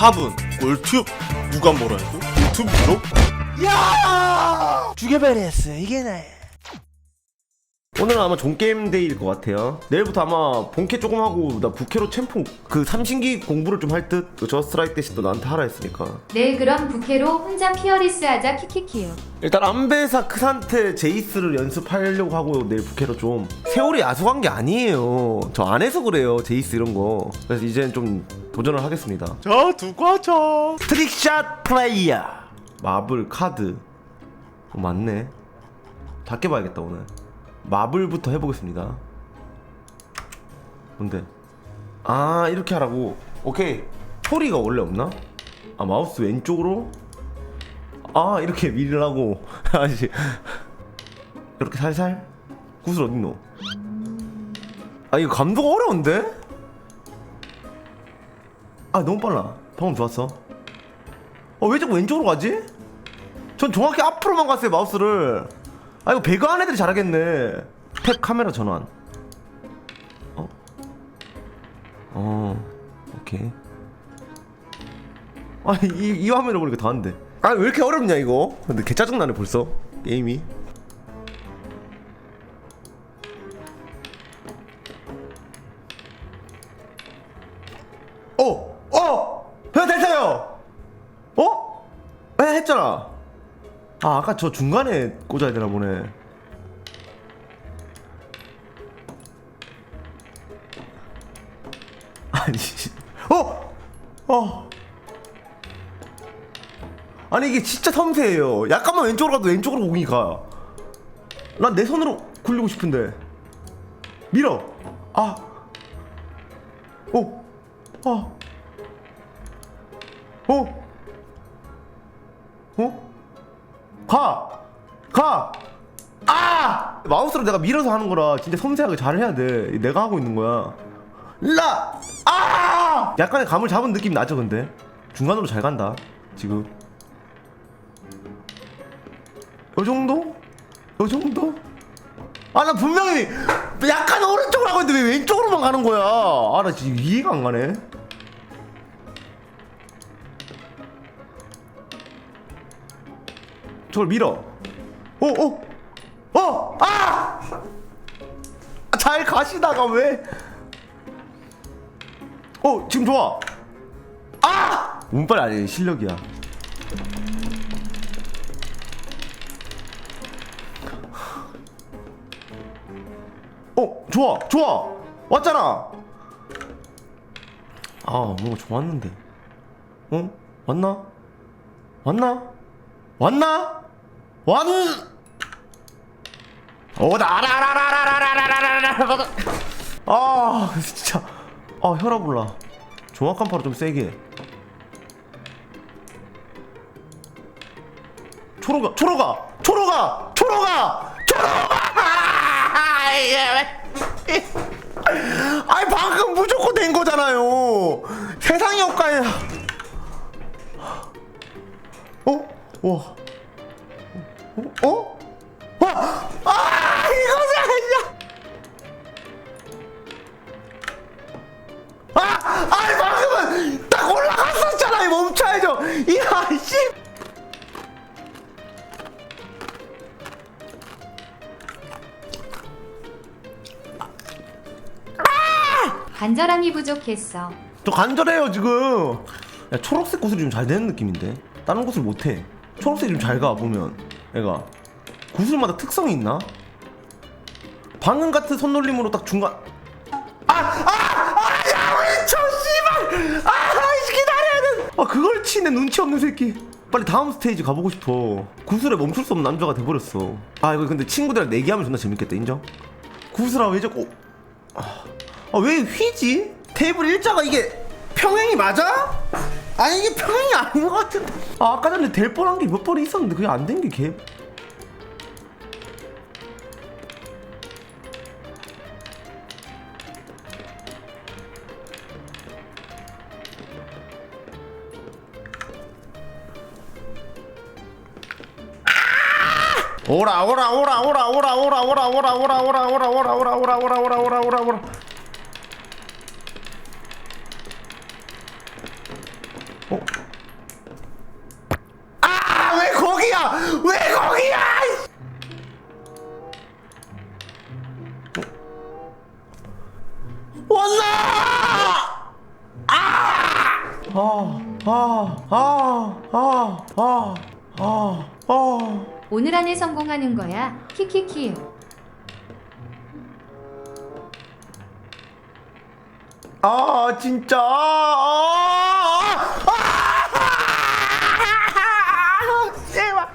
탑은 꿀팁? 누가 뭐라 해도 유튜브로 야! 죽여버렸어. 이게 나야 오늘은 아마 종게임 데이일 것 같아요. 내일부터 아마 본캐 조금 하고 나 부캐로 챔프 그 삼신기 공부를 좀 할 듯. 그 저스트라이크 대신도 나한테 하라 했으니까. 네 그럼 부캐로 혼자 피어리스 하자 키키키요 일단 안베사 크산테 제이스를 연습하려고 하고 내일 부캐로 좀 세월이 야속한 게 아니에요. 저 안 해서 그래요. 제이스 이런 거. 그래서 이제는 좀 도전을 하겠습니다. 자 두고 하자 트릭샷 플레이어 마블 카드 어, 맞네 다 깨봐야겠다 오늘 마블부터 해보겠습니다. 뭔데? 아 이렇게 하라고. 오케이. 소리가 원래 없나? 아 마우스 왼쪽으로? 아 이렇게 밀으라고. 아씨. 이렇게 살살? 구슬 어딨노? 아 이거 감도가 어려운데? 아 너무 빨라. 방금 좋았어. 어, 왜 자꾸 왼쪽으로 가지? 전 정확히 앞으로만 갔어요, 마우스를. 아, 이거 배그 한 애들이 잘하겠네. 탭 카메라 전환. 어? 어, 오케이. 아, 이, 이 화면을 보니까 다 한대. 아, 왜 이렇게 어렵냐, 이거? 근데 개 짜증나네, 벌써. 게임이. 어! 어! 형 됐어요! 어? 에 했잖아. 아 아까 저 중간에 꽂아야 되나 보네. 아니, 씨. 어, 어. 아니 이게 진짜 섬세해요. 약간만 왼쪽으로 가도 왼쪽으로 공이 가. 난 내 손으로 굴리고 싶은데. 밀어. 아. 오. 아. 어? 어? 가! 가! 아! 마우스로 내가 밀어서 하는 거라 진짜 섬세하게 잘 해야 돼. 내가 하고 있는 거야. 라! 아! 약간의 감을 잡은 느낌 나죠, 근데? 중간으로 잘 간다. 지금. 요 정도? 요 정도? 아, 나 분명히 약간 오른쪽으로 하고 있는데 왜 왼쪽으로만 가는 거야? 아, 나 지금 이해가 안 가네. 저걸 밀어. 오, 오, 어, 아! 아, 잘 가시다가 왜? 어, 지금 좋아. 아! 운빨 아니 실력이야. 어, 좋아, 좋아. 왔잖아. 아, 뭔가 좋았는데. 어? 왔나? 왔나? 왔나? 왔. 오다라라라라라라라라라라. 아 진짜. 아 혈압 올라. 정확한 파로 좀 세게. 초로가 초로가 초로가 초로가 초로가. 아니 방금 무조건 된 거잖아요. 세상이 엇가야. 어? 와. 어? 어? 와! 아! 이거지! 아! 아니 방금은 딱 올라갔었잖아! 이 멈춰야죠! 이야 씨! 간절함이 부족했어 저 간절해요 지금 야 초록색 구슬이 좀 잘 되는 느낌인데 다른 구슬 못해 초록색이 좀 잘 가 보면 얘가 구슬마다 특성이 있나? 방금 같은 손놀림으로 딱 중간 아! 아! 아! 야 왼쪽 씨발! 아! 이 기다려야 돼! 아 그걸 치네 눈치 없는 새끼 빨리 다음 스테이지 가보고 싶어 구슬에 멈출 수 없는 남자가 돼버렸어 아 이거 근데 친구들이랑 내기하면 존나 재밌겠다 인정? 구슬아 왜 자꾸 아왜 휘지? 테이블 일자가 이게 평행이 맞아? 아니 이게 평행이 아닌 것 같은데 아 아까 전에 될 뻔한 게 몇 번이 있었는데 그게 안 된 게 개... 오라 오라 오라 오라 오라 오라 오라 오라 오라 오라 오라 오라 오라 오라 오라 오라 어? 아, 왜 거기야? 왜 거기야? 어? 왔나? 아, 아, 아, 아, 아, 아, 아. 오늘 안에 성공하는 거야. 키키키요. 아 진짜 아, 아, 아, 제발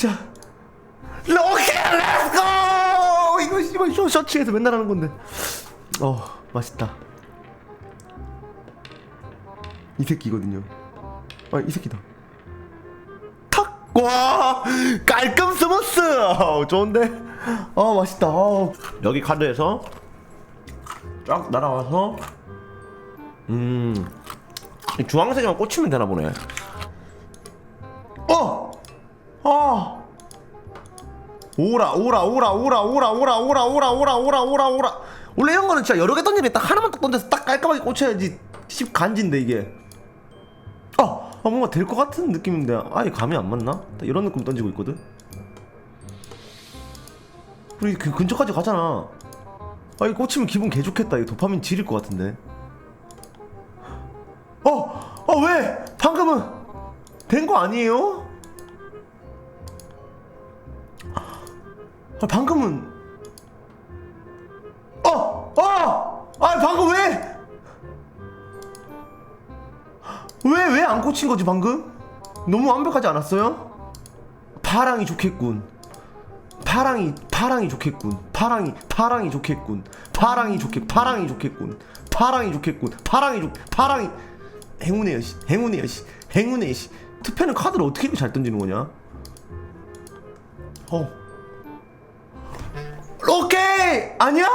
드리자 오케이 렛츠고 이거 씨발 쇼 셔츠에서 맨날 하는 건데. 어 맛있다. 이 새끼거든요. 아 이 새끼다. 탁와! 깔끔 스무스! 어, 좋은데? 아 맛있다. 어. 여기 카드에서 쫙 날아와서 음이 주황색에만 꽂히면 되나 보네 오라 오라 오라 오라 오라 오라 오라 오라 오라 오라 오라 오라 원래 이런 거는 진짜 여러 개 던지면 딱 하나만 딱 던져서 딱 깔끔하게 꽂혀야지 씹 간지인데 이게 아, 아 뭔가 될 것 같은 느낌인데 아예 감이 안 맞나? 나 이런 느낌 던지고 있거든 우리 그 근처까지 가잖아 아 이거 꽂히면 기분 개 좋겠다 이거 도파민 지릴 것 같은데 어! 어 왜? 방금은 된 거 아니에요? 아 방금은 어! 어! 아 방금 왜? 왜 왜 안 꽂힌 거지 방금? 너무 완벽하지 않았어요? 파랑이 좋겠군 파랑이 파랑이 좋겠군 파랑이 파랑이 좋겠군 파랑이 좋겠 파랑이 좋겠군 파랑이 좋겠군 파랑이 좋 파랑이 행운의 여시 행운의 여시 행운의 여시 투패는 카드를 어떻게 이렇게 잘 던지는 거냐 어 오케이 아니야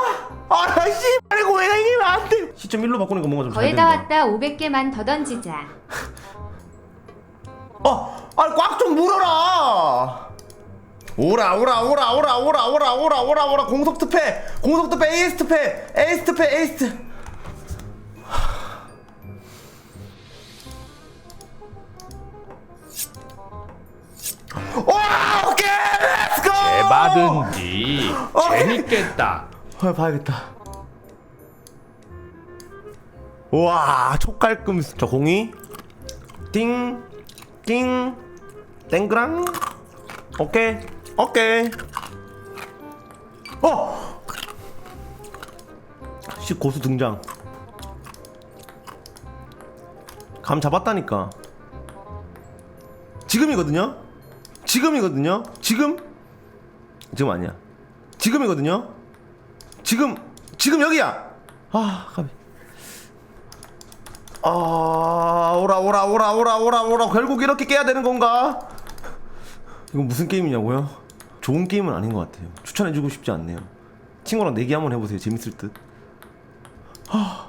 아씨 이기면 안돼 시점 1로 바꾸니까 뭔가 좀잘 거의 다 왔다. 500개만 더 던지자. 어, 아니 꽉좀 물어라. 오라 오라 오라 오라 오라 오라 오라 오라 오라 공속 투패 공속 투패 에이스 투패 에이스 투패 에이스. 에바든지 오케이. 재밌겠다. 아 봐야겠다. 와 촉깔끔 저 공이? 띵 띵 땡그랑? 오케이 오케이. 어! 씨 고수 등장. 감 잡았다니까. 지금이거든요? 지금이거든요? 지금 지금 아니야. 지금이거든요? 지금 지금 여기야! 아 가비. 아 오라 오라 오라 오라 오라 오라. 결국 이렇게 깨야 되는 건가? 이거 무슨 게임이냐고요? 좋은 게임은 아닌 것 같아요. 추천해주고 싶지 않네요. 친구랑 내기 한번 해보세요. 재밌을 듯. 아,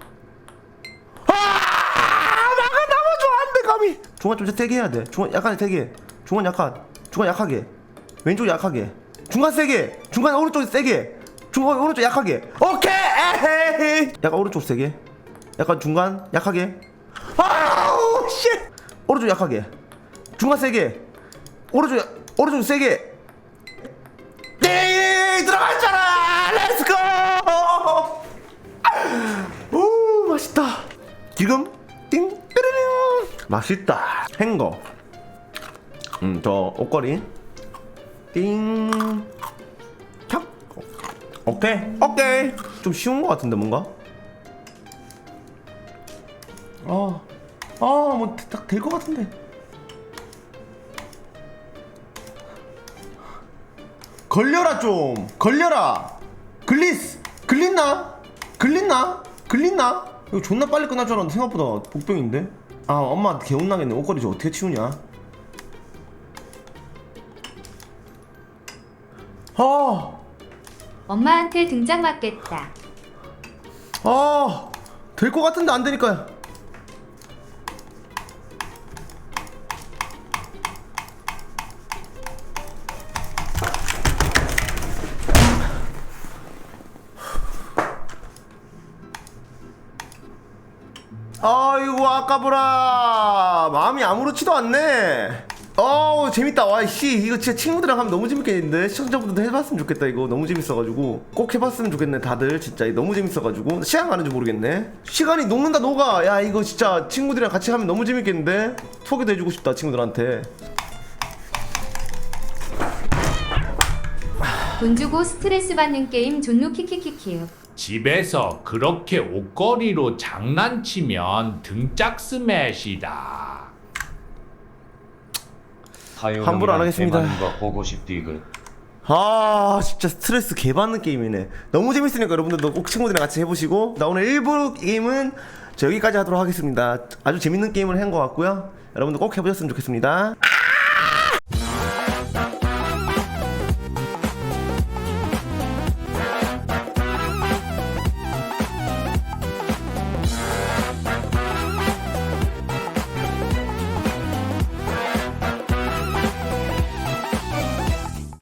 아! 나가 나만 좋아한대 감히 중간 좀 세게 해야 돼. 중간 약간 세게. 해. 중간 약간 중간 약하게. 왼쪽 약하게 중간 세게. 중간 오른쪽 세게. 중간 오른쪽 약하게. 오케이! 에헤이. 약간 오른쪽 세게. 약간 중간 약하게. 아우 씨 오른쪽 약하게. 중간 세게. 오른쪽 약- 오른쪽 세게. 네 들어갔잖아. 렛츠고 오 맛있다. 지금 띵 뾰르르 맛있다. 행거 음저 옷걸이 띵 탁. 오케이 오케이 좀 쉬운 거 같은데 뭔가 아, 아, 뭐, 딱 될 것 같은데. 걸려라, 좀. 걸려라. 글리스. 글린나? 글린나? 글린나? 이거 존나 빨리 끝날 줄 알았는데 생각보다 복병인데? 아, 엄마 개운나겠네. 옷걸이 저 어떻게 치우냐? 아, 엄마한테 등장 맞겠다. 아, 될 것 같은데 안 되니까. 아이고 아까보라 마음이 아무렇지도 않네 어우 재밌다. 와씨 이거 진짜 친구들이랑 하면 너무 재밌겠는데? 시청자분들도 해봤으면 좋겠다 이거. 너무 재밌어가지고. 꼭 해봤으면 좋겠네 다들. 진짜 너무 재밌어가지고. 시간 가는 줄 모르겠네. 시간이 녹는다 녹아. 야 이거 진짜 친구들이랑 같이 하면 너무 재밌겠는데? 소개도 해주고 싶다 친구들한테. 돈 주고 스트레스 받는 게임 존누 키키키키요. 집에서 그렇게 옷걸이로 장난치면 등짝 스매시다. 환불 안 하겠습니다. 거 보고 싶디 그. 아 진짜 스트레스 개받는 게임이네. 너무 재밌으니까 여러분들도 꼭 친구들이랑 같이 해보시고. 나 오늘 1부 게임은 저 여기까지 하도록 하겠습니다. 아주 재밌는 게임을 한 것 같고요. 여러분들 꼭 해보셨으면 좋겠습니다